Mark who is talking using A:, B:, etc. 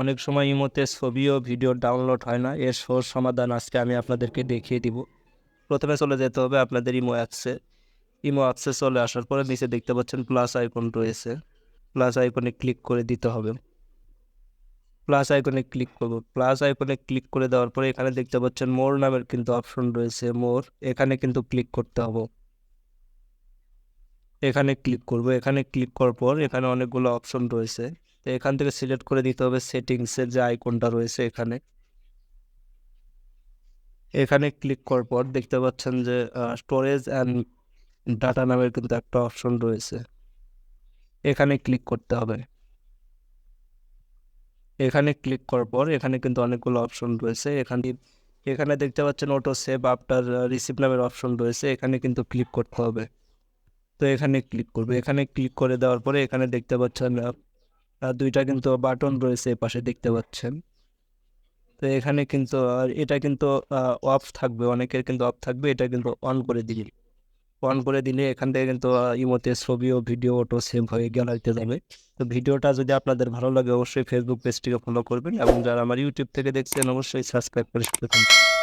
A: অনেক সময় ইমোতে ছবি ও ভিডিও ডাউনলোড হয় না। এর সহজ সমাধান আজকে আমি আপনাদেরকে দেখিয়ে দিব। প্রথমে চলে যেতে হবে আপনাদের ইমো অ্যাপসে ইমো অ্যাপসে চলে আসার পরে নিচে দেখতে পাচ্ছেন প্লাস আইকন রয়েছে। প্লাস আইকনে ক্লিক করে দিতে হবে। প্লাস আইকনে ক্লিক করব। প্লাস আইকনে ক্লিক করে দেওয়ার পরে এখানে দেখতে পাচ্ছেন মোর নামের কিন্তু অপশন রয়েছে। মোর এখানে কিন্তু ক্লিক করতে হবে। এখানে ক্লিক করব। এখানে ক্লিক করার পর এখানে অনেকগুলো অপশন রয়েছে। তো এখান থেকে সিলেক্ট করে দিতে হবে সেটিংসের যে আইকনটা রয়েছে এখানে। এখানে ক্লিক করার পর দেখতে পাচ্ছেন যে স্টোরেজ অ্যান্ড ডাটা নামের কিন্তু একটা অপশন রয়েছে। এখানে ক্লিক করতে হবে। এখানে ক্লিক করার পর এখানে কিন্তু অনেকগুলো অপশন রয়েছে। এখানে এখানে দেখতে পাচ্ছেন অটো সেভ আফটার রিসিভ নামের অপশন রয়েছে। এখানে কিন্তু ক্লিক করতে হবে। তো এখানে ক্লিক করবে। এখানে ক্লিক করে দেওয়ার পরে এখানে দেখতে পাচ্ছেন দুইটা কিন্তু বাটন রয়েছে পাশে দেখতে পাচ্ছেন। তো এখানে কিন্তু আর এটা কিন্তু অফ থাকবে অনেকের কিন্তু অফ থাকবে এটা কিন্তু অন করে দিলে। অন করে দিলে এখান থেকে কিন্তু ইমোতে ছবি ও ভিডিও অটো সেভ হয়ে গ্যালারিতে যাবে। তো ভিডিওটা যদি আপনাদের ভালো লাগে অবশ্যই ফেসবুক পেজটিকে ফলো করবেন এবং যারা আমার ইউটিউব থেকে দেখছেন অবশ্যই সাবস্ক্রাইব করে থাকবেন।